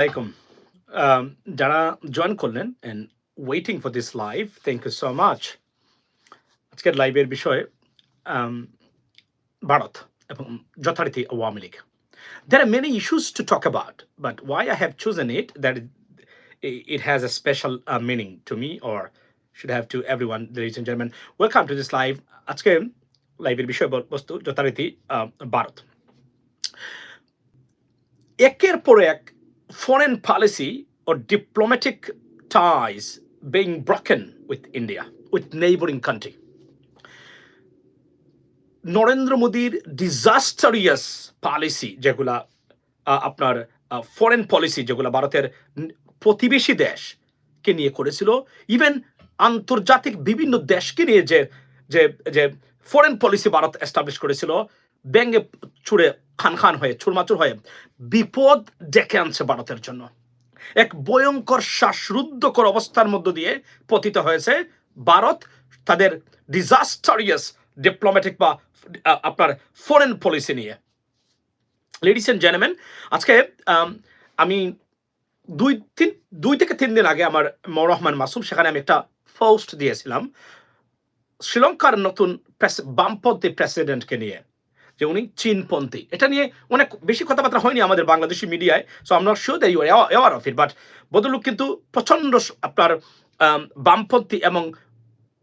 আলাইকুম Um, যারা join করলেন and waiting for this live thank you so much আজকের লাইভের বিষয় um, ভারত এবং যথারীতি Awami League There are many issues to talk about, but why I have chosen it, that it, it has a special uh, meaning to me or should have to everyone, ladies and gentlemen. Welcome to this live. আজকে লাইভের বিষয় বস্তু যথারীতি আহ, ভারত একের পর এক foreign policy or diplomatic ties being broken with India, with neighboring country. Narendra মোদীর ডিজাস্টারিয়াস policy যেগুলা আপনার ফরেন পলিসি যেগুলা ভারতের প্রতিবেশী দেশকে নিয়ে করেছিল ইভেন আন্তর্জাতিক বিভিন্ন দেশকে নিয়ে যে যে ফরেন পলিসি ভারত এস্টাবলিশ করেছিল ব্যঙ্গে ছুড়ে খান খান হয়ে ছুড়মাচুর হয়ে বিপদ ডেকে আনছে ভারতের জন্য। এক ভয়ঙ্কর শ্বাসরুদ্ধকর অবস্থার মধ্য দিয়ে পতিত হয়েছে ভারত তাদের ডিজাস্টারিয়াস ডিপ্লোম্যাটিক বা আপনার ফরেন পলিসি নিয়ে। লেডিস এন্ড জেন্টলম্যান আজকে আম, দুই তিন দুই থেকে তিন দিন আগে আমার মৌ রহমান মাসুম সেখানে আমি একটা পোস্ট দিয়েছিলাম। শ্রীলঙ্কার নতুন বামপন্থী প্রেসিডেন্টকে নিয়ে। যে উনি চীনপন্থী। এটা নিয়ে অনেক বেশি কথাবার্তা হয়নি আমাদের বাংলাদেশি মিডিয়ায় সো আমরা sure that aware of it but বদলুক কিন্তু প্রচণ্ড আপনার বামপন্থী এবং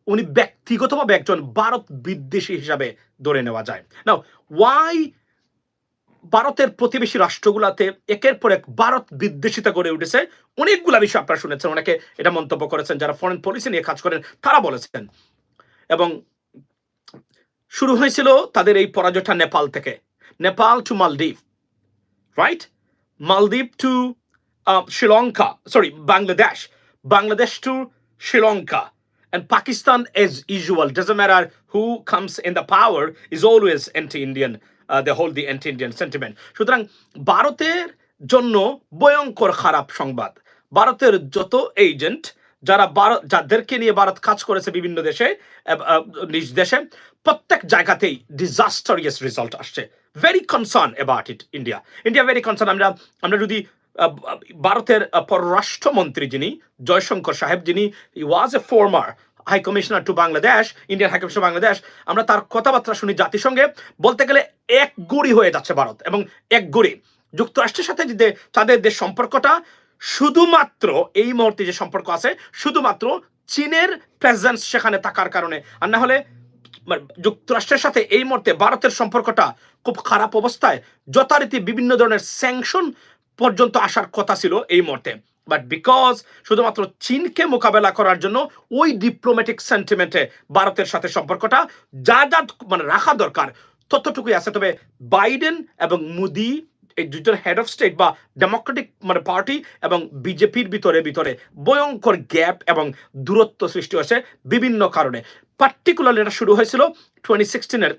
উনি ব্যক্তিগতভাবে একজন ভারত বিদ্বেষী হিসাবে ধরে নেওয়া যায়। না ওয়াই ভারতের প্রতিবেশী রাষ্ট্রগুলাতে একের পর এক ভারত বিদ্বেষিতা গড়ে উঠেছে? অনেকগুলা বিষয় আপনারা শুনেছেন, অনেকে এটা মন্তব্য করেছেন, যারা ফরেন পলিসি নিয়ে কাজ করেন, তারা বলেছেন। এবং শুরু হয়েছিল তাদের এই পরাজয়টা নেপাল থেকে Nepal to Maldives right Maldives to Sri Lanka sorry Bangladesh Bangladesh to Sri Lanka and Pakistan, as usual, doesn't matter who comes in the power, is always anti-Indian. Uh, they hold the anti-Indian sentiment. সুতরাং ভারতের জন্য ভয়ঙ্কর খারাপ সংবাদ ভারতের যত agent যারা ভারত যাদেরকে নিয়ে ভারত কাজ করেছে বিভিন্ন দেশে নিজ দেশে, প্রত্যেক জায়গাতেই ডিজাস্টারিয়াস রেজাল্ট আসছে। Very concern about it India India very concern আমরা আমরা যদি ভারতের পররাষ্ট্রমন্ত্রী যিনি, জয়শঙ্কর সাহেব যিনি was a former high commissioner to Bangladesh Indian high commissioner Bangladesh আমরা তার কথাবার্তা শুনি জাতিসংঘে, বলতে গেলে এক গুড়ি হয়ে যাচ্ছে ভারত এবং এক গুড়ি। যুক্তরাষ্ট্রের সাথে যে, তাদের যে সম্পর্কটা শুধুমাত্র এই মুহূর্তে যে সম্পর্ক আছে, শুধুমাত্র চীনের প্রেজেন্স সেখানে থাকার কারণে। আর না হলে মানে যুক্তরাষ্ট্রের সাথে এই মুহূর্তে ভারতের সম্পর্কটা খুব খারাপ অবস্থায় যথারীতি বিভিন্ন ধরনের স্যাংশন পর্যন্ত আসার কথা ছিল এই মুহূর্তে। বাট বিকজ শুধুমাত্র চীনকে মোকাবেলা করার জন্য ওই ডিপ্লোম্যাটিক সেন্টিমেন্টে ভারতের সাথে সম্পর্কটা যা যা মানে রাখা দরকার, ততটুকুই আছে। তবে বাইডেন এবং মোদি এই দুজন হেড অফ স্টেট বা ডেমোক্রেটিক মানে পার্টি এবং বিজেপির ভিতরে ভিতরে ভয়ঙ্কর গ্যাপ এবং দূরত্ব সৃষ্টি হয়েছে বিভিন্ন কারণে। পার্টিকুলারলি এটা শুরু হয়েছিল টোয়েন্টি সিক্সটিনের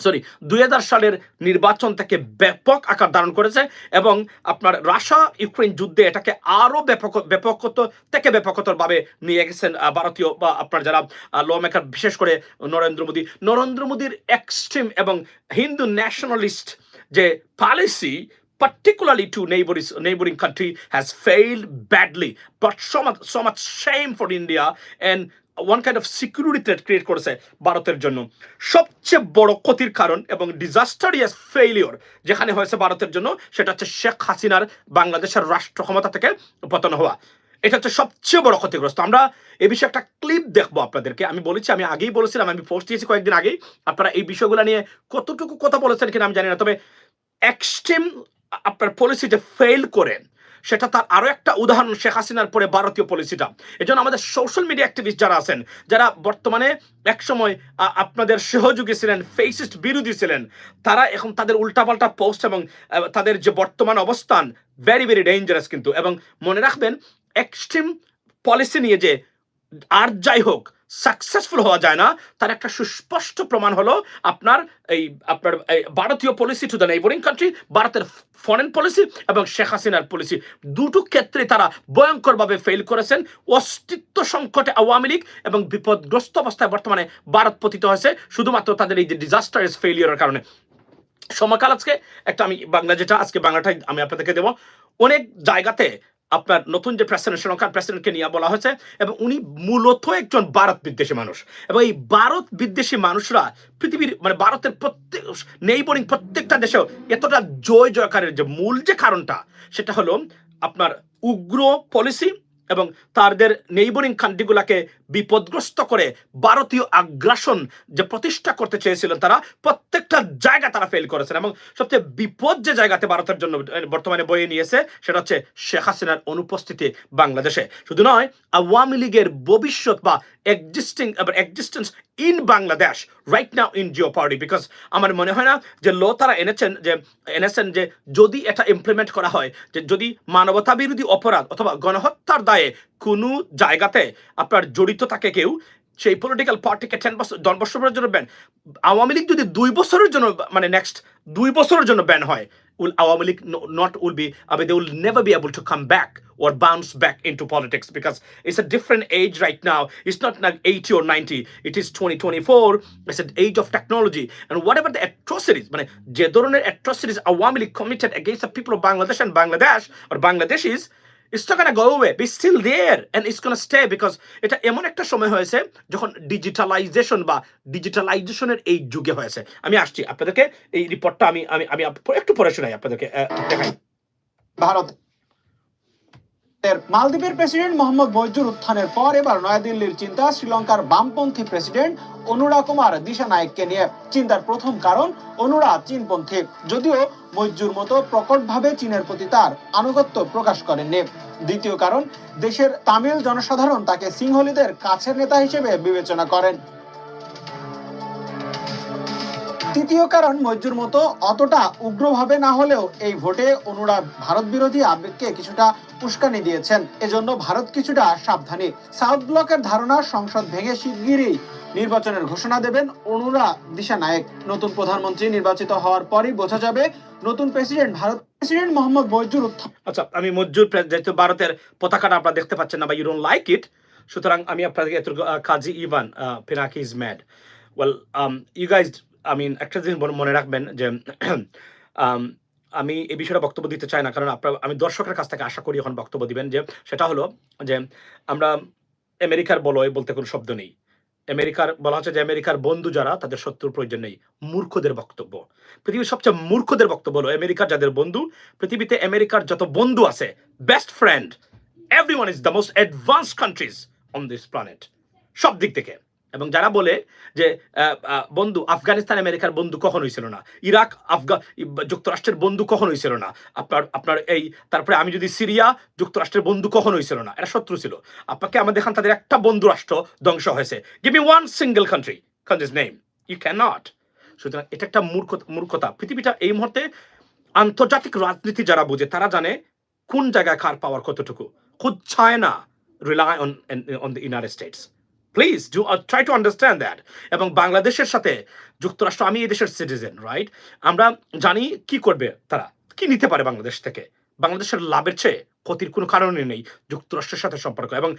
সরি দুই হাজার সালের নির্বাচন থেকে ব্যাপক আকার ধারণ করেছে এবং আপনার রাশিয়া ইউক্রেন যুদ্ধে এটাকে আরও ব্যাপক, ব্যাপকত, থেকে ব্যাপকতরভাবে নিয়ে গেছেন ভারতীয় বা আপনার যারা ল মেকার বিশেষ করে নরেন্দ্র মোদী। নরেন্দ্র মোদীর এক্সট্রিম এবং হিন্দু ন্যাশনালিস্ট যে policy neighboring, neighboring country has failed badly. But so much so much shame for India and one kind of security threat create করেছে ভারতের জন্য। সবচেয়ে বড় ক্ষতির কারণ এবং ডিজাস্টারিয়াস ফেইলিওর যেখানে হয়েছে ভারতের জন্য সেটা হচ্ছে শেখ হাসিনার বাংলাদেশের রাষ্ট্র ক্ষমতা থেকে পতন হওয়া। এটা হচ্ছে সবচেয়ে বড় ক্ষতিগ্রস্ত। আমরা এ বিষয়ে একটা ক্লিপ দেখব আপনাদেরকে। আমি বলেছি, আমি আগেই বলেছিলাম, আমি পোস্ট দিয়েছি কয়েকদিন আগেই। আপনারা এই বিষয়গুলো নিয়ে কতটুকু কথা বলেছেন কিনা আমি জানি না। তবে এক্সট্রিম আপনার পলিসি যে ফেল করে, সেটা তার আরও একটা উদাহরণ শেখ হাসিনার পরে ভারতীয় পলিসিটা এজন্য আমাদের সোশ্যাল মিডিয়া অ্যাক্টিভিস্ট যারা আছেন, যারা বর্তমানে একসময় আপনাদের সহযোগী ছিলেন ফেসিস্ট বিরোধী ছিলেন, তারা এখন তাদের উল্টাপাল্টা পোস্ট এবং তাদের যে বর্তমান অবস্থান ভেরি ভেরি ডেঞ্জারাস কিন্তু। এবং মনে রাখবেন এক্সট্রিম পলিসি নিয়ে যে আর যাই হোক সাকসেসফুল হওয়া যায় না, তার একটা সুস্পষ্ট প্রমাণ হলো আপনার এই আপনার ভারতীয় policy to the neighboring country ভারতের ফরেন পলিসি এবং শেখ হাসিনার পলিসি দুটো ক্ষেত্রে তারা ভয়ঙ্করভাবে ফেল করেছেন। অস্তিত্ব সংকটে আওয়ামী লীগ এবং বিপদগ্রস্ত অবস্থায় বর্তমানে ভারত পতিত হয়েছে, শুধুমাত্র তাদের এই যে ডিজাস্টারেস ফেলিয়ারের কারণে। সময়কাল আজকে, একটা আমি বাংলা যেটা, আজকে বাংলাটাই আমি আপনাদেরকে দেবো। অনেক জায়গাতে আপনার নতুন যে প্রেসিডেন্ট শ্রীলঙ্কার প্রেসিডেন্টকে নিয়ে বলা হয়েছে, এবং উনি মূলত একজন ভারত বিদ্বেষী মানুষ। এবং এই ভারত বিদ্বেষী মানুষরা পৃথিবীর মানে ভারতের প্রত্যেক নেইবরিং প্রত্যেকটা দেশেও এতটা জয় জয়কারের যে মূল যে কারণটা, সেটা হলো আপনার উগ্র পলিসি এবং তাদের নেইবরিং কান্ট্রিগুলাকে বিপদগ্রস্ত করে ভারতীয় আগ্রাসন যে প্রতিষ্ঠা করতে চেয়েছিলেন তারা, প্রত্যেকটা জায়গা তারা ফেল করেছেন। এবং সবচেয়ে বিপদ যে জায়গাতে ভারতের জন্য বর্তমানে বয়ে নিয়েছে, সেটা হচ্ছে শেখ হাসিনার অনুপস্থিতি বাংলাদেশে। শুধু নয়, আওয়ামী লীগের ভবিষ্যৎ বা existing existence in Bangladesh right now in geo party because আমার মনে হয় না যে ল তারা এনেছেন যে এনেছেন যে যদি এটা ইমপ্লিমেন্ট করা হয়, যে যদি মানবতা বিরোধী অপরাধ অথবা গণহত্যার দায়ে কোনো জায়গাতে আপনার জড়িত থাকে কেউ সেই পলিটিক্যাল পার্টিকে টেন বছর দশ বছরের জন্য ব্যান আওয়ামী লীগ যদি দুই বছরের জন্য মানে নেক্সট দুই বছরের জন্য ব্যান হয় will Awami League no, not will be I mean, they will never be able to or bounce back into politics because it's a different age right now. It's not like 80 or 90. It is 2024. It's an age of technology. And whatever the atrocities, মানে যে ধরনের atrocities Awami League committed against the people of Bangladesh and Bangladesh or Bangladeshis, it's not gonna go away. Be still there and it's gonna stay because এটা এমন একটা সময় হয়েছে যখন digitalization বা ডিজিটালাইজেশনের এই যুগে হয়েছে। আমি আসছি, আপনাদেরকে এই রিপোর্টটা আমি আমি আমি একটু পরে শোনাই আপনাদেরকে দেখাই। ভারত। মালদ্বীপের প্রেসিডেন্ট মোহাম্মদ মইজুর উত্থানের পর এবার নয়াদিল্লির চিন্তা শ্রীলঙ্কার বামপন্থী প্রেসিডেন্ট অনুরা কুমার দিশা নায়েককে নিয়ে। চিন্তার প্রথম কারণ অনুরা চীনপন্থী। যদিও মইজুর মতো প্রকটভাবে চীনের প্রতি তার আনুগত্য প্রকাশ করেননি। দ্বিতীয় কারণ, দেশের তামিল জনসাধারণ তাকে সিংহলীদের কাছের নেতা হিসেবে বিবেচনা করেন। তৃতীয় কারণ, মজ্জুর মতো অতটা উগ্রভাবে না হলেও এই ভোটে অনুরা ভারত বিরোধী আবেগকে কিছুটা উস্কানি দিয়েছেন। এজন্য ভারত কিছুটা সাবধানী। সাউথ ব্লকের ধারণা, সংসদ ভেঙে শিগগিরই নির্বাচনের ঘোষণা দেবেন অনুরা দিশা নায়েক নতুন প্রধানমন্ত্রী নির্বাচিত হওয়ার পরই বোঝা যাবে নতুন প্রেসিডেন্ট, ভারত প্রেসিডেন্ট মোহাম্মদ মজ্জুর আচ্ছা আমি মজ্জুর যেহেতু ভারতের পতাকাটা আপনারা দেখতে পাচ্ছেন না বা ইউ ডোন্ট লাইক ইট সুতরাং আমি আপনাদেরকে Kazi Evan Pinaki is mad well you guys I mean একটা জিনিস মনে- রাখবেন যে, আমি এই বিষয়টা বক্তব্য দিতে চাই না, কারণ আপনার, আমি দর্শকের কাছ থেকে আশা করি এখন বক্তব্য দিবেন যে, সেটা হলো যে, আমরা আমেরিকার বলয় বলতে কোনো শব্দ নেই। আমেরিকার, বলা হচ্ছে যে আমেরিকার বন্ধু যারা, তাদের শত্রুর প্রয়োজন নেই। মূর্খদের বক্তব্য। পৃথিবীর সবচেয়ে মূর্খদের বক্তব্য হলো আমেরিকার যাদের বন্ধু। পৃথিবীতে আমেরিকার যত বন্ধু আছে best friend everyone is the most advance countries on this planet সব দিক থেকে। এবং যারা বলে যে বন্ধু, আফগানিস্তান আমেরিকার বন্ধু কখন হয়েছিল না। ইরাক, আফগা, যুক্তরাষ্ট্রের বন্ধু কখন হয়েছিল না। আপনার আপনার এই, তারপরে আমি যদি সিরিয়া, যুক্তরাষ্ট্রের বন্ধু কখন হয়েছিল না। এরা শত্রু ছিল। আপনাকে আমাদের দেখান তাদের একটা বন্ধু রাষ্ট্র ধ্বংস হয়েছে। Give me one single country countries name you can not সুতরাং এটা একটা মূর্খ, মূর্খতা। পৃথিবীটা এই মুহূর্তে আন্তর্জাতিক রাজনীতি যারা বুঝে, তারা জানে কোন জায়গায় কার পাওয়ার কতটুকু। খুদ China rely on on the United States please do try to understand that এবং বাংলাদেশের সাথে যুক্তরাষ্ট্র, আমি এই দেশের সিটিজেন রাইট আমরা জানি কি করবে তারা, কি নিতে পারে বাংলাদেশ থেকে। বাংলাদেশের লাভের চেয়ে ক্ষতির কোনো কারণই নেই যুক্তরাষ্ট্রের সাথে সম্পর্ক এবং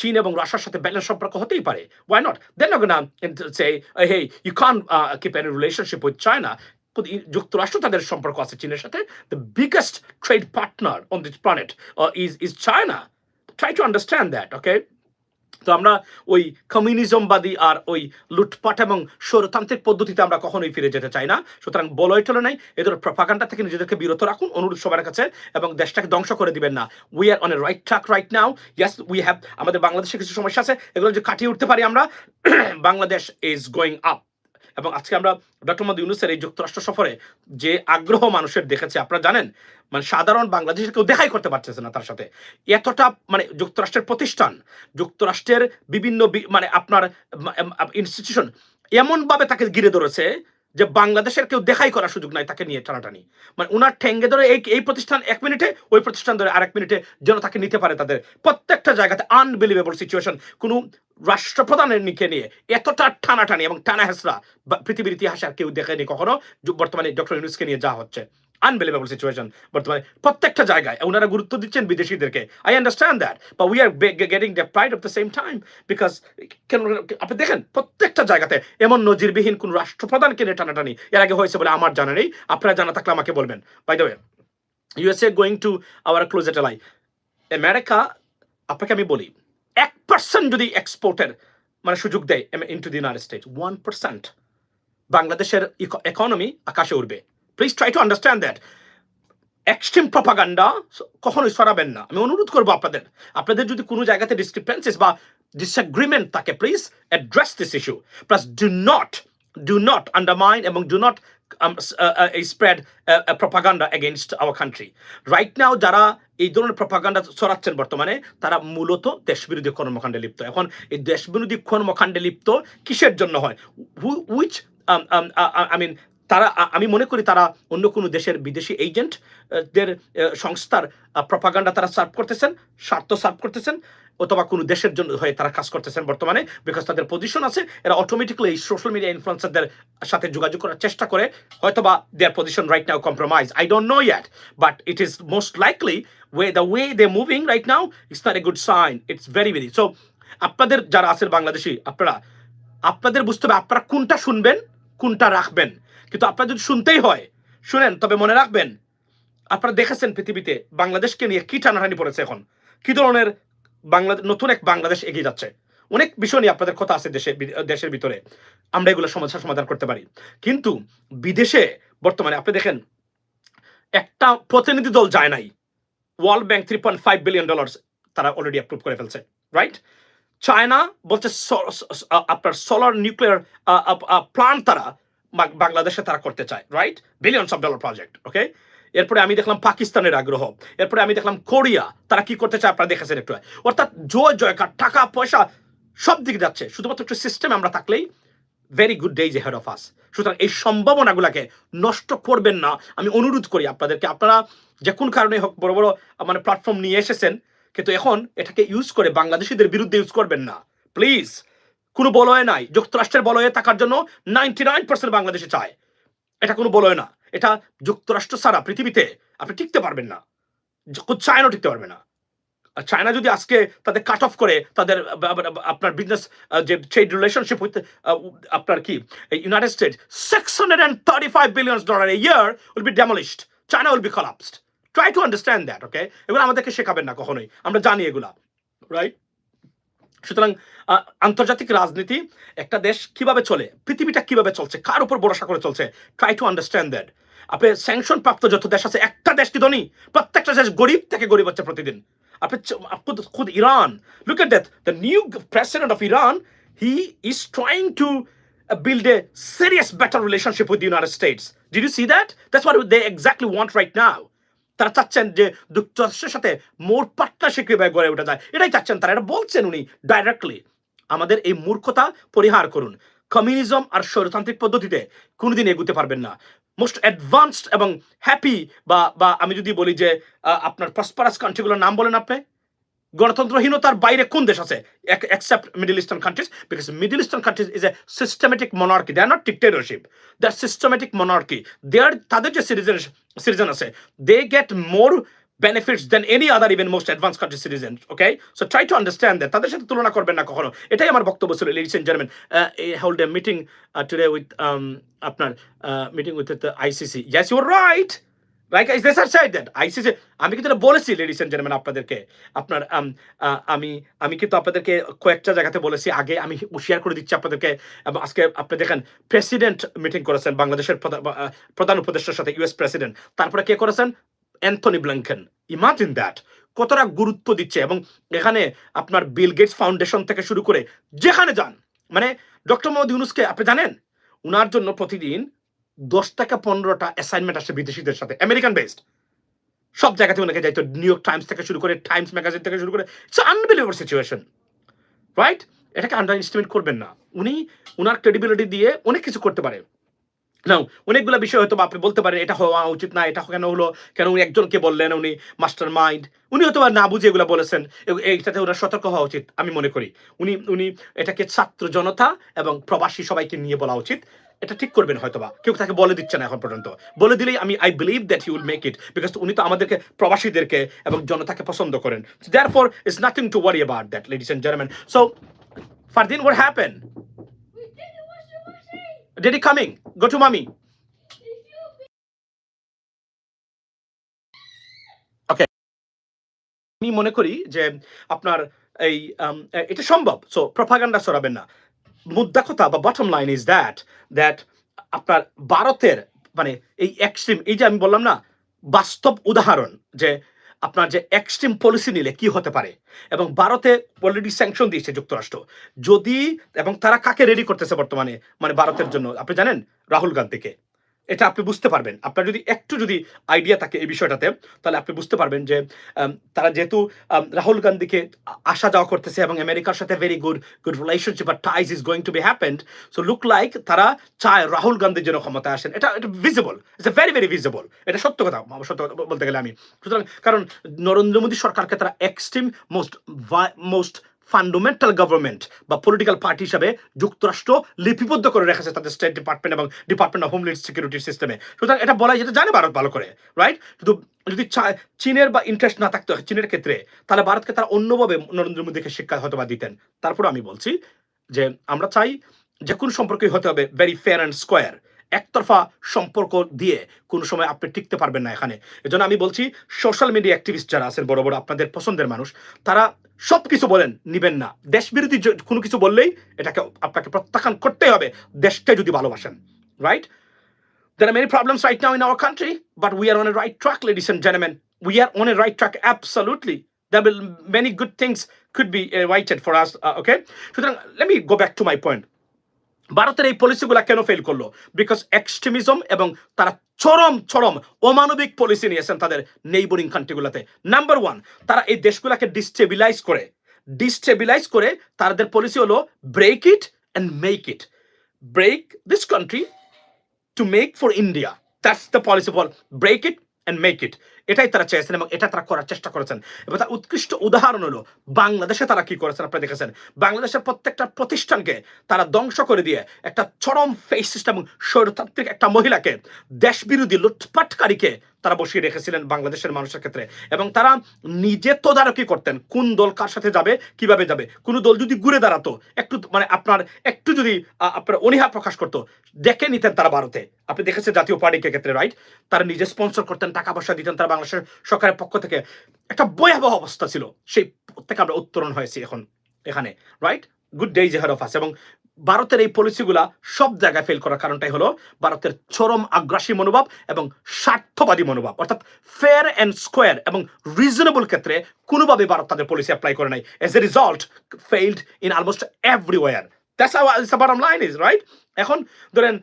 চীন এবং রাশিয়ার সাথে ব্যালেন্স সম্পর্ক হতেই পারে। ওয়াই নট দেন না hey you can keep an relationship with China যুক্তরাষ্ট্র তাদের সম্পর্ক আছে চীনের সাথে। The biggest trade partner on this planet is is China try to understand that okay তো আমরা ওই কমিউনিজমবাদী আর ওই লুটপাট এবং স্বরতান্ত্রিক পদ্ধতিতে আমরা কখনোই ফিরে যেতে চাই না। সুতরাং বলয় টলে নাই এদের প্রপাগান্ডা থেকে নিজেদেরকে বিরত রাখুন, অনুরোধ সবার কাছে, এবং দেশটাকে ধ্বংস করে দিবেন না। We are on a right track right now yes we have আমাদের বাংলাদেশে কিছু সমস্যা আছে, এগুলো যে কাটিয়ে উঠতে পারি আমরা, বাংলাদেশ ইজ গোয়িং আপ এবং আজকে আমরা ডক্টর মোহাম্মদ ইউনুসের এই যুক্তরাষ্ট্র সফরে যে আগ্রহ মানুষের দেখেছে, আপনারা জানেন মানে সাধারণ বাংলাদেশের কেউ দেখাই করতে পারতেছে না তার সাথে। এতটা মানে যুক্তরাষ্ট্রের প্রতিষ্ঠান, যুক্তরাষ্ট্রের বিভিন্ন মানে আপনার ইনস্টিটিউশন এমনভাবে তাকে ঘিরে ধরেছে যে বাংলাদেশের কেউ দেখাই করার সুযোগ নাই তাকে নিয়ে টানাটানি। মানে ওনার ঠেঙ্গে ধরে এই এই প্রতিষ্ঠান এক মিনিটে, ওই প্রতিষ্ঠান ধরে আরেক মিনিটে যেন তাকে নিতে পারে তাদের। প্রত্যেকটা জায়গাতে আনবিলিভেবল সিচুয়েশন কোনো রাষ্ট্রপ্রধানের নিকে নিয়ে এতটা টানাটানি এবং টানা হেসরা পৃথিবীর ইতিহাসে আর কেউ দেখেনি কখনো। বর্তমানে ডক্টর ইউনুসকে নিয়ে যা হচ্ছে। আনবিলিভেবল সিচুয়েশন বর্তমানে প্রত্যেকটা জায়গায় ওনারা গুরুত্ব দিচ্ছেন বিদেশিদেরকে। আই আন্ডারস্ট্যান্ড দ্যাট বা we are getting the pride of the same time because কেন, আপনি দেখেন, প্রত্যেকটা জায়গাতে এমন নজিরবিহীন কোন রাষ্ট্রপ্রধানকে নিয়ে টানাটানি। এর আগে হয়েছে বলে আমার জানা নেই, আপনারা জানা থাকলে আমাকে বলবেন। By the way USA going to our closest ally America আপনাকে আমি বলি, এক পার্সেন্ট যদি এক্সপোর্টের মানে সুযোগ দেয় into the United States one percent বাংলাদেশের ইকোনমি আকাশে উঠবে please try to understand that extreme propaganda কখনোই সরাবেন না। আমি অনুরোধ করব আপনাদের। আপনাদের যদি কোনো জায়গাতে ডিসক্রিপেন্সিস বা ডিসএগ্রিমেন্ট থাকে please address this issue plus do not do not undermine এবং do not spread propaganda against our country right now যারা এই ধরনের প্রপাগান্ডা ছড়াচ্ছেন বর্তমানে, তারা মূলত দেশবিরোধী কর্মকাণ্ডে লিপ্ত। এখন এই দেশবিরোধী কর্মকাণ্ডে লিপ্ত কিসের জন্য হয়? উইচ আই মিন তারা আমি মনে করি তারা অন্য কোনো দেশের বিদেশি এজেন্ট দের সংস্থার প্রপাগান্ডা তারা সার্ভ করতেছেন, স্বার্থ সার্ভ করতেছেন, অথবা কোনো দেশের জন্য হয়ে তারা কাজ করতেছেন বর্তমানে বিকজ তাদের পজিশন আছে, এরা অটোমেটিক্যালি এই সোশ্যাল মিডিয়া ইনফ্লুয়েন্সারদের সাথে যোগাযোগ করার চেষ্টা করে, হয়তোবা their position right now compromise I don't know yet but it is most likely way the way they moving right now it's not a good sign it's very very so আপনাদের যারা আছেন বাংলাদেশি, আপনারা, আপনাদের বুঝতে হবে আপনারা কোনটা শুনবেন, কোনটা রাখবেন কিন্তু আপনার যদি শুনতেই হয়, শুনেন, তবে মনে রাখবেন, আপনারা দেখেছেন পৃথিবীতে বাংলাদেশকে নিয়ে কি টানাটানি পড়েছে এখন। কি ধরনের বাংলাদেশ নতুন এক বাংলাদেশ এগিয়ে যাচ্ছে। অনেক বিষয় নিয়ে আপনাদের কথা আছে দেশে দেশের ভিতরে। আমরা এগুলো সমস্যার সমাধান করতে পারি। কিন্তু বিদেশে বর্তমানে আপনি দেখেন, একটা প্রতিনিধি দল যায় নাই। World bank three point five billion dollar তারা অলরেডি অ্যাপ্রুভ করে ফেলছে রাইট চায়না বলছে আপনার সোলার নিউক্লিয়ার প্লান্ট তারা বাংলাদেশে তারা করতে চায় right billions of dollar project okay এরপরে আমি দেখলাম পাকিস্তানের আগ্রহ, এরপরে আমি দেখলাম কোরিয়া, তারা কি করতে চায় আপনারা দেখেছেন একটু অর্থাৎ জয়, জয়কার, টাকা, পয়সা সব দিকে যাচ্ছে, শুধুমাত্র একটু সিস্টেম আমরা থাকলেই very good days head of us সুতরাং এই সম্ভাবনাগুলোকে নষ্ট করবেন না। আমি অনুরোধ করি আপনাদেরকে, আপনারা যে কোন কারণে হোক বড় বড় মানে প্ল্যাটফর্ম নিয়ে এসেছেন, কিন্তু এখন এটাকে ইউজ করে বাংলাদেশিদের বিরুদ্ধে ইউজ করবেন না। প্লিজ কোনো বলয় নাই। যুক্তরাষ্ট্রের বলয়ে থাকার জন্য নাইনটি নাইন পার্সেন্ট বাংলাদেশে চায়। এটা কোনো বলয় না। এটা যুক্তরাষ্ট্র ছাড়া পৃথিবীতে আপনি টিকতে পারবেন না। চায়নাও টিকতে পারবে না। চায়না যদি আজকে তাদের কাট অফ করে, তাদের আপনার বিজনেস যে ট্রেড রিলেশনশিপ উইথ আপনার কি United State six hundred and thirty five billion dollar a year will be demolished China will be collapsed try to understand that okay এগুলো আমাদেরকে শেখাবেন না কখনোই। আমরা জানি এগুলা রাইট সুতরাং আন্তর্জাতিক রাজনীতি, একটা দেশ কীভাবে চলে, পৃথিবীটা কীভাবে চলছে, কার উপর ভরসা করে চলছে ট্রাই টু আন্ডারস্ট্যান্ড দ্যাট আপনি স্যাংশন প্রাপ্ত যত দেশ আছে, একটা দেশ কি ধনী প্রত্যেকটা দেশ গরিব থেকে গরিব হচ্ছে প্রতিদিন আপনি খুদ Iran look at that the new president of Iran he is trying to build a serious better relationship with the United States. Did you see that? That's what they exactly want right now. তারা চাচ্ছেন যে যুক্তরাষ্ট্রের সাথে মোর partnership কীভাবে গড়ে ওঠা যায়? এটাই চাচ্ছেন তারা। এটা বলছেন উনি ডাইরেক্টলি আমাদের এই মূর্খতা পরিহার করুন। কমিউনিজম আর স্বৈরতান্ত্রিক পদ্ধতিতে কোনোদিন এগুতে পারবেন না। মোস্ট অ্যাডভান্সড এবং হ্যাপি বা বা আমি যদি বলি যে আপনার প্রসপারাস কান্ট্রিগুলোর নাম বলেন আপনি। গণতন্ত্রহীনতার বাইরে কোন দেশ আছে except middle eastern countries because middle eastern countries is a systematic monarchy they are not dictatorship they are systematic monarchy they are তাদের যে সিটিজেন সিটিজেন আছে they get more benefits than any other even most advanced country citizens okay so try to understand that তাদের সাথে তুলনা করবেন না কখনো এটাই আমার বক্তব্য ছিল ladies and gentlemen uh, I held a meeting uh, today with um, আপনার uh, meeting with the ICC yes you were right like these are side that ICC আমি কিন্তু বলেছি লেডিস এন্ড জেন্টলম্যান আপনাদেরকে। আপনার, আমি আমি কিন্তু আপনাদেরকে কয়েকটা জায়গাতে বলেছি। আগে আমি শেয়ার করে দিচ্ছি আপনাদেরকে আজকে আপনি দেখেন প্রেসিডেন্ট মিটিং করেছেন বাংলাদেশের প্রধান উপদেষ্টার সাথে ইউএস প্রেসিডেন্ট তারপরে কে করেছেন? অ্যান্থনি ব্ল্যাঙ্কেন ইমাজিন দ্যাট কতটা গুরুত্ব দিচ্ছে, এবং এখানে আপনার বিল গেটস ফাউন্ডেশন থেকে শুরু করে যেখানে যান মানে ডক্টর মোহাম্মদ ইউনুসকে আপনি জানেন? উনার জন্য প্রতিদিন দশ থেকে পনেরোটা অ্যাসাইনমেন্ট আসে বিদেশিদের সাথে আমেরিকান বেসড সব জায়গাতে ওনাকে যাইতো নিউ ইয়র্ক টাইমস থেকে শুরু করে টাইমস ম্যাগাজিন থেকে শুরু করে। ইটস আনবিলিভেবল সিচুয়েশন রাইট এটাকে আন্ডার এস্টিমেট করবেন না। উনি উনার ক্রেডিবিলিটি দিয়ে অনেক কিছু করতে পারে। নাও অনেকগুলো বিষয় হয়তো আপনি বলতে পারেন, এটা হওয়া উচিত না, এটা কেন হলো, কেন উনি একজনকে বললেন উনি মাস্টার মাইন্ড উনি হয়তো না বুঝে এগুলো বলেছেন এইটাতে ওনার সতর্ক হওয়া উচিত, আমি মনে করি। উনি উনি এটাকে ছাত্র জনতা এবং প্রবাসী সবাইকে নিয়ে বলা উচিত। এটা ঠিক করবেন হয়তোবা। কেউ তাকে বলে দিচ্ছে না এখন পর্যন্ত। বলে দিলেই আমি I believe that you will make it because উনি তো আমাদেরকে প্রবাসীদেরকে এবং জনতাকে পছন্দ করেন। Therefore is nothing to worry about that ladies and gentleman so Fardin what happen he coming? Go to mommy. Okay. আমি মনে করি যে আপনার এই um, এটা সম্ভব। সো প্রপাগান্ডা সরাবেন না। মুদ্রা কথা বা bottom line is that that আপনার ভারতের মানে এই এক্সট্রিম এই যে আমি বললাম না, বাস্তব উদাহরণ যে আপনার যে এক্সট্রিম পলিসি নিলে কি হতে পারে? এবং ভারতে অলরেডি স্যাংশন দিয়েছে যুক্তরাষ্ট্র। যদি, এবং তারা কাকে রেডি করতেছে বর্তমানে? মানে ভারতের জন্য। আপনি জানেন? রাহুল গান্ধীকে। এটা আপনি বুঝতে পারবেন। আপনার যদি একটু যদি আইডিয়া থাকে এই বিষয়টাতে, তাহলে আপনি বুঝতে পারবেন যে তারা যেহেতু রাহুল গান্ধীকে আসা যাওয়া করতেছে এবং আমেরিকার সাথে very good good relationship R ties is going to be happened so look like তারা চায় রাহুল গান্ধীর জন্য ক্ষমতায় আসেন। এটা এটা visible it's a very very visible এটা সত্য কথা সত্য কথা বলতে গেলে আমি। সুতরাং, কারণ নরেন্দ্র মোদী সরকারকে তারা extreme most most fundamental government বা পলিটিক্যাল পার্টি হিসাবে যুক্তরাষ্ট্র লিপিবদ্ধ করে রেখেছে তাদের স্টেট ডিপার্টমেন্ট এবং ডিপার্টমেন্ট অফ হোমল্যান্ড সিকিউরিটি সিস্টেমে সুতরাং এটা বলা যেটা জানে ভারত ভালো করে রাইট শুধু যদি চীনের বা ইন্টারেস্ট না থাকতো চীনের ক্ষেত্রে, তাহলে ভারতকে তারা অন্যভাবে নরেন্দ্র মোদীকে শিক্ষা হয়তো বা দিতেন। তারপরে আমি বলছি যে আমরা চাই যে কোন সম্পর্কই হতে হবে ভেরি ফেয়ার অ্যান্ড স্কোয়ার একতরফা সম্পর্ক দিয়ে কোনো সময় আপনি টিকতে পারবেন না এখানে। এজন্য আমি বলছি সোশ্যাল মিডিয়া অ্যাক্টিভিস্ট যারা আছেন, বড় বড় আপনাদের পছন্দের মানুষ, তারা সব কিছু বলেন, নিবেন না। দেশ বিরোধী কোনো কিছু বললেই এটাকে আপনাকে প্রত্যাখ্যান করতেই হবে, দেশটাই যদি ভালোবাসেন right there are many problems right now in our country but we are on a right track ladies and জেনেমেন we are on a right track absolutely there will many good things could be righted for us okay সুতরাং let me go back to my point ভারতের এই পলিসিগুলো কেন fail করল? Because extremism এবং তারা চরম চরম অমানবিক পলিসি নিয়েছেন তাদের নেইবরিং কান্ট্রিগুলোতে নাম্বার ওয়ান তারা এই দেশগুলোকে ডিস্টেবিলাইজ করে। ডিস্টেবিলাইজ করে তাদের পলিসি হলো break it and make it break this country to make for India that's the policy for break it and make it এটাই তারা চেয়েছেন এবং এটা তারা করার চেষ্টা করেছেন। এবং তার উৎকৃষ্ট উদাহরণ হলো, বাংলাদেশে তারা কি করেছেন আপনারা দেখেছেন? বাংলাদেশের প্রত্যেকটা প্রতিষ্ঠানকে তারা ধ্বংস করে দিয়ে একটা চরম ফেস সিস্টেম এবং স্বৈরতান্ত্রিক একটা মহিলাকে, দেশবিরোধী লুটপাটকারীকে তারা বসিয়ে রেখেছিলেন বাংলাদেশের মানুষের ক্ষেত্রে। এবং তারা নিজে তদারকি করতেন, কোন দল কার সাথে যাবে, কীভাবে যাবে। কোন দল যদি ঘুরে দাঁড়াতো, একটু মানে আপনার, একটু যদি আপনার অনীহা প্রকাশ করতো, দেখে নিতেন তারা ভারতে। আপনি দেখেছেন জাতীয় পার্টিকে ক্ষেত্রে রাইট তারা নিজে স্পন্সর করতেন, টাকা পয়সা দিতেন তারা বাংলাদেশের সরকারের পক্ষ থেকে। একটা ভয়াবহ অবস্থা ছিল। সেই থেকে আমরা উত্তরণ হয়েছি এখন, এখানে রাইট গুড ডে জেহার অফ আস এবং ভারতের এই পলিসিগুলা সব জায়গায় ফেল করার কারণটাই হলো ভারতের চরম আগ্রাসী মনোভাব এবং স্বার্থবাদী মনোভাব। অর্থাৎ ফেয়ার অ্যান্ড স্কোয়ার এবং রিজনেবল ক্ষেত্রে কোনোভাবে ভারত তাদের পলিসি অ্যাপ্লাই করে নাই। As a result failed in almost everywhere that's line is right এখন ধরেন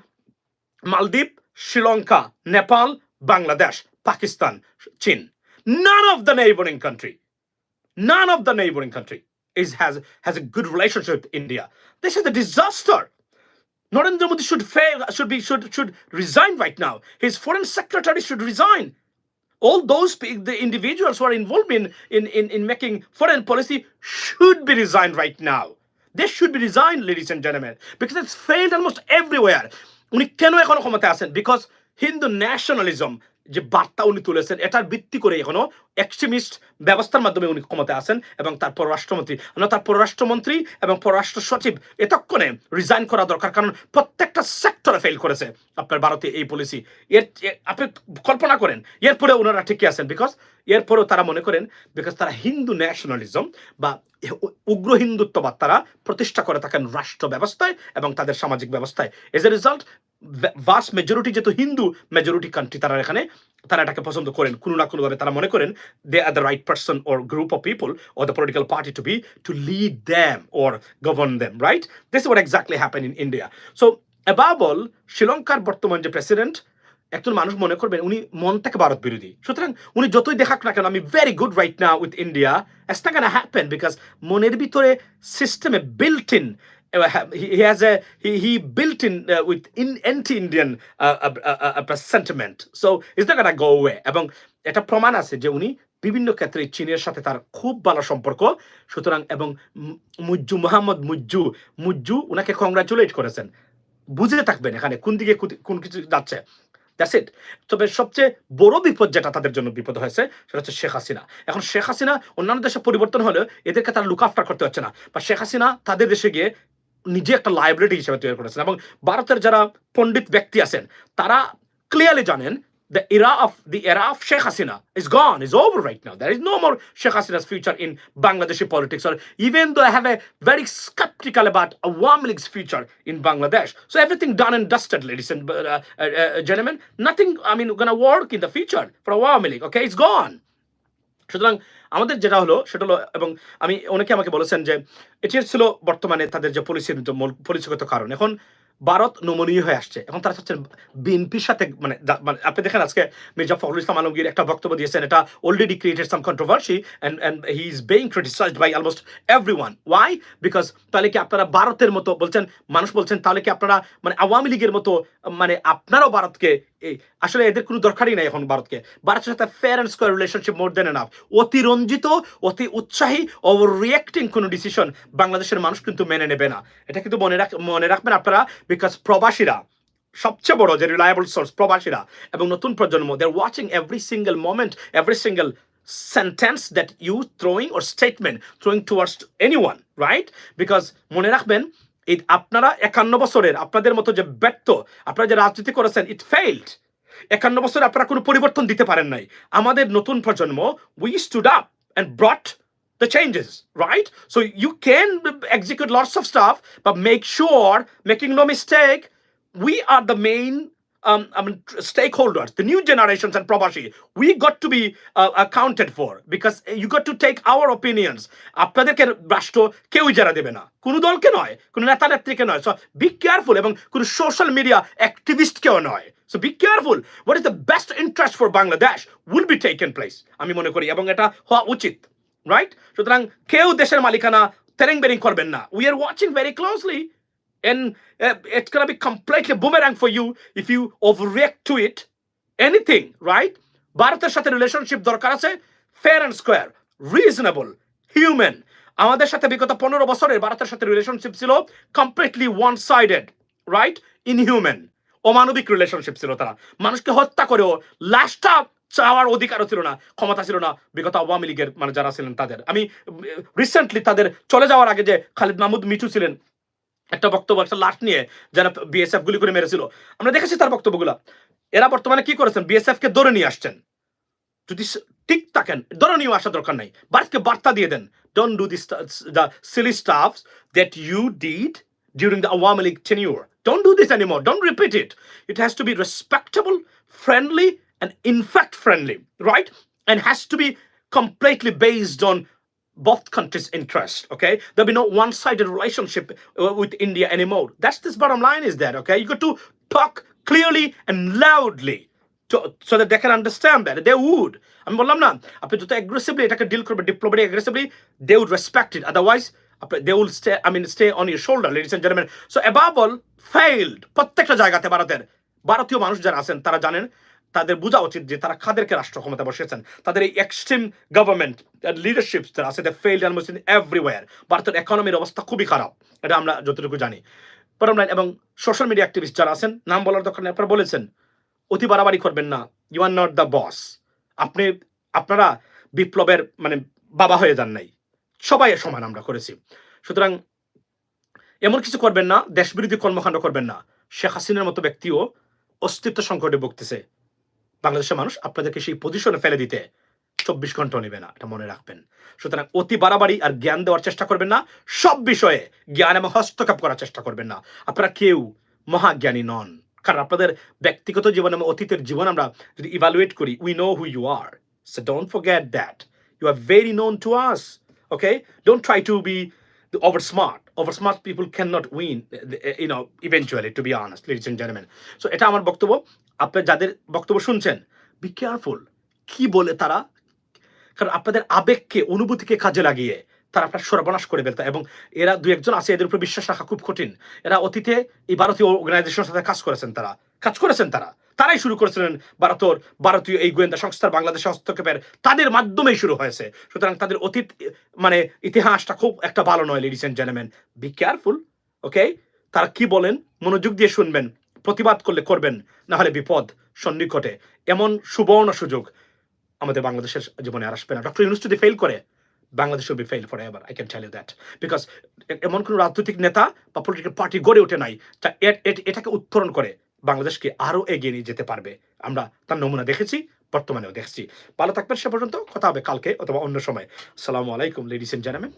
মালদ্বীপ, শ্রীলঙ্কা, নেপাল, বাংলাদেশ, পাকিস্তান, চীন। None of the neighboring country none of the neighboring country is has has a good relationship with india this is a disaster Narendra Modi should fail, should be should should resign right now. His foreign secretary should resign. All those pe- the individuals who are involved in, in, in, in making foreign policy should be resigned right now. They should be resigned, ladies and gentlemen, because it's failed almost everywhere. উনি কেন এখনো ক্ষমতায় আছেন because Hindu nationalism যে বার্তা উনি তুলেছেন এটার ভিত্তি করে এখনো এক্সট্রিমিস্ট ব্যবস্থার মাধ্যমে উনি ক্ষমতায় আছেন এবং তার পররাষ্ট্রমন্ত্রী। আমরা তার পররাষ্ট্রমন্ত্রী এবং পররাষ্ট্র সচিব এতক্ষণে রিজাইন করা দরকার, কারণ প্রত্যেকটা সেক্টরে ফেল করেছে আপনার ভারতে এই পলিসি এর আপনি কল্পনা করেন এরপরে ওনারা ঠিকই আছেন বিকজ এরপরেও তারা মনে করেন বিকজ তারা হিন্দু ন্যাশনালিজম বা উগ্র হিন্দুত্ববাদ তারা প্রতিষ্ঠা করে থাকেন রাষ্ট্র ব্যবস্থায় এবং তাদের সামাজিক ব্যবস্থায়। As a result vast majority যেহেতু হিন্দু মেজরিটি কান্ট্রি তারা এখানে, তারা এটাকে পছন্দ করেন। কোনো না কোনোভাবে তারা মনে করেন They are the right person or group of people or the political party to be to lead them or govern them, right? This is what exactly happened in India. So, above all, শ্রীলঙ্কার বর্তমান যে president একজন মানুষ মনে করবেন উনি মন থেকে ভারত বিরোধী সুতরাং উনি যতই দেখাক না কেন আমি very good right now with India it's not gonna happen because মনের ভিতরে সিস্টেমে built in he, he has a he, he built in uh, with in anti-Indian uh, uh, uh, uh, sentiment so it's not gonna go away এবং এটা প্রমাণ আছে যে উনি বিভিন্ন ক্ষেত্রে চীনের সাথে তার খুব ভালো সম্পর্ক। সুতরাং এবং মুজ্জু, মোহাম্মদ মুজ্জু মুজ্জু উনাকে কংগ্রাচুলেট করেছেন। বুঝে থাকবেন এখানে কোন দিকে কোন- কোন কিছু যাচ্ছে। দ্যাটস ইট তবে সবচেয়ে বড় বিপদ যেটা তাদের জন্য বিপদ হয়েছে, সেটা হচ্ছে শেখ হাসিনা। এখন শেখ হাসিনা অন্যান্য দেশে পরিবর্তন হলেও এদেরকে তারা লুক আফটার করতে হচ্ছে না। বা শেখ হাসিনা তাদের দেশে গিয়ে নিজে একটা লাইব্রেরি হিসেবে তৈরি করেছেন। এবং ভারতের যারা পণ্ডিত ব্যক্তি আছেন, তারা ক্লিয়ারলি জানেন the era of the era of Sheikh Hasina is gone, is over right now. There is no more Sheikh Hasina's future in Bangladeshi politics, or even though I have a very skeptical about Awami League's future in Bangladesh. So everything done and dusted, ladies and uh, uh, uh, gentlemen. Nothing, I mean, gonna work in the future for Awami League. Okay, it's gone. সুতরাং আমাদের যেটা হলো সেটা হলো এবং আমি অনেকে আমাকে বলেছেন যে এটি ছিল বর্তমানে তাদের যে পলিসির পলিসিগত কারণ এখন ভারত নমনীয় হয়ে আসছে। এখন তারা চাচ্ছেন বিএনপির সাথে মানে মানে আপনি দেখেন আজকে মির্জা ফখরুল ইসলাম আলমগীর একটা বক্তব্য দিয়েছেন, এটা already created some controversy and and he is being criticised by almost every one why because তাহলে কি আপনারা ভারতের মতো বলছেন, মানুষ বলছেন, তাহলে কি আপনারা মানে আওয়ামী লীগের মতো মানে আপনারাও ভারতকে আসলে এদের কোনো দরকারই নাই এখন ভারতকে। ভারতের সাথে fair and square relationship more than enough অতিরঞ্জিত, অতি উৎসাহী ওভার রিয়েক্টিং কোনো ডিসিশন বাংলাদেশের মানুষ কিন্তু মেনে নেবে না। এটা কিন্তু মনে রাখ, মনে রাখবেন আপনারা বিকজ প্রবাসীরা, সবচেয়ে বড় যে রিলায়েবল সোর্স প্রবাসীরা এবং নতুন প্রজন্ম they watching every single moment every single sentence that you throwing or statement throwing towards any one right because মনে রাখবেন এই আপনারা একান্ন বছরের আপনাদের মতো যে ব্যর্থ আপনারা যে রাজনীতি করেছেন ইট ফেইল্ড একান্ন বছরে আপনারা কোনো পরিবর্তন দিতে পারেন নাই। আমাদের নতুন প্রজন্ম we stood up and brought the changes right so you can execute lots of stuff বা make sure, making no mistake we are the main um, I mean, tr- stakeholders, the new generations and Prabashi. We got to be uh, accounted for because you got to take our opinions. আপনাদেরকে রাষ্ট্র কেউই যারা দেবে না। কোনো দলকে নয় কোনো নেতা নেত্রীকে নয়। সো বি কেয়ারফুল এবং কোনো সোশ্যাল মিডিয়া অ্যাক্টিভিস্টকেও নয়। So be careful what is the best interest for Bangladesh will be taken place আমি মনে করি এবং এটা হওয়া উচিত রাইট সুতরাং কেউ দেশের মালিকানা তেরেং বেরিং করবেন না। We are watching very closely and uh, it's gonna be completely boomerang for you if you overreact to it. Anything right? ভারতের সাথে রিলেশনশিপ দরকার আছে fair and square reasonable human আমাদের সাথে বিগত পনেরো বছরের ভারতের সাথে রিলেশনশিপ ছিল completely one sided right inhuman অমানবিক রিলেশনশিপ ছিল তারা। মানুষকে হত্যা করেও লাশটা চাওয়ার অধিকারও ছিল না ক্ষমতা ছিল না বিগত আওয়ামী লীগের মানে যারা ছিলেন তাদের। আমি রিসেন্টলি তাদের চলে যাওয়ার আগে যে খালিদ মাহমুদ মিঠু ছিলেন একটা বক্তব্য একটা লাশ নিয়ে যারা বিএসএফ গুলি করে মেরেছিল আমরা দেখেছি তার বক্তব্যগুলো এরা বর্তমানে কি করেছেন বিএসএফ কে ধরে নিয়ে আসছেন যদি ঠিক থাকেন ধরে নিয়ে আসার দরকার নাই ভারতকে বার্তা দিয়ে দেন don't do this the silly stuff that you did during the Awami League tenure. Don't do this anymore. Don't repeat it. It has to be respectable, friendly, and in fact friendly, right? And has to be completely based on both countries' interest. Okay, there'll be no one-sided relationship uh, with India anymore. That's this bottom line is that. Okay, you got to talk clearly and loudly. To, so that they can understand that they would আমি বললাম না আপনি যত aggressively এটাকে deal করবেন diplomatic aggressively they would respect it otherwise they will stay I mean stay on your shoulder ladies and gentleman so above all failed প্রত্যেকটা জায়গাতে ভারতের ভারতীয় মানুষ যারা আছেন তারা জানেন তাদের বোঝা উচিত যে তারা খাদেরকে রাষ্ট্র ক্ষমতা বসিয়েছেন। তাদের এই এক্সট্রিম গভর্নমেন্ট লিডারশিপ যারা আছে they failed almost in everywhere ভারতের ইকোনমির অবস্থা খুবই খারাপ, এটা আমরা যতটুকু জানি। বরং এবং সোশ্যাল মিডিয়া অ্যাক্টিভিস্ট যারা আছেন, নাম বলার দরকার নেই, আপনারা বলেছেন, অতি বাড়াবাড়ি করবেন না you are not the boss আপনি, আপনারা বিপ্লবের মানে বাবা হয়ে যান নাই। সবাই সমান আমরা করেছি। সুতরাং এমন কিছু করবেন না, দেশবিরোধী কর্মকাণ্ড করবেন না। শেখ হাসিনার মতো ব্যক্তিও অস্তিত্ব সংকটে ভুগতেছে। বাংলাদেশের মানুষ আপনাদেরকে সেই পজিশনে ফেলে দিতে চব্বিশ ঘণ্টা নেবে না এটা মনে রাখবেন। সুতরাং অতি বাড়াবাড়ি আর জ্ঞান দেওয়ার চেষ্টা করবেন না সব বিষয়ে জ্ঞান এবং হস্তক্ষেপ করার চেষ্টা করবেন না। আপনারা কেউ মহাজ্ঞানী নন কারণ আপনাদের ব্যক্তিগত জীবন এবং অতীতের জীবন আমরা যদি ইভালুয়েট করি we know who you are so don't forget that you are very known to us okay don't try to be smart over smart people cannot win uh, you know eventually to be honest ladies and gentlemen. So এটা আমার বক্তব্য। আপনি যাদের বক্তব্য শুনছেন be careful কি বলে তারা? কারণ আপনাদের আবেগকে, অনুভূতিকে কাজে লাগিয়ে তারা আপনার সর্বনাশ করে ফেলতে এবং এরা দু একজন আছে, এদের উপর বিশ্বাস রাখা খুব কঠিন। এরা অতীতে এই ভারতীয় অর্গানাইজেশনের সাথে কাজ করেছেন তারা। কাজ করেছেন তারা। তারাই শুরু করেছিলেন ভারতের, ভারতীয় এই গোয়েন্দা সংস্থার বাংলাদেশে হস্তক্ষেপের। তাদের মাধ্যমেই শুরু হয়েছে। সুতরাং তাদের অতীত মানে ইতিহাসটা খুব একটা ভালো নয় ladies and gentleman be careful okay তারা কি বলেন? মনোযোগ দিয়ে শুনবেন। প্রতিবাদ করলে করবেন, না হলে বিপদ সন্নিকটে। এমন সুবর্ণ সুযোগ আমাদের বাংলাদেশের জীবনে আর আসবে না। ডক্টর ইউনুস যদি ফেল করে, Bangladesh will be fail forever I can tell you that because এমন কোনো রাজনৈতিক নেতা বা পলিটিক্যাল পার্টি গড়ে ওঠে নাই, যা এটাকে উত্তরণ করে বাংলাদেশকে আরও এগিয়ে নিয়ে যেতে পারবে। আমরা তার নমুনা দেখেছি, বর্তমানেও দেখছি। ভালো থাকবেন সে পর্যন্ত, কথা হবে কালকে অথবা অন্য সময়। সালামু আলাইকুম লেডিস এন্ড জেন্টলম্যান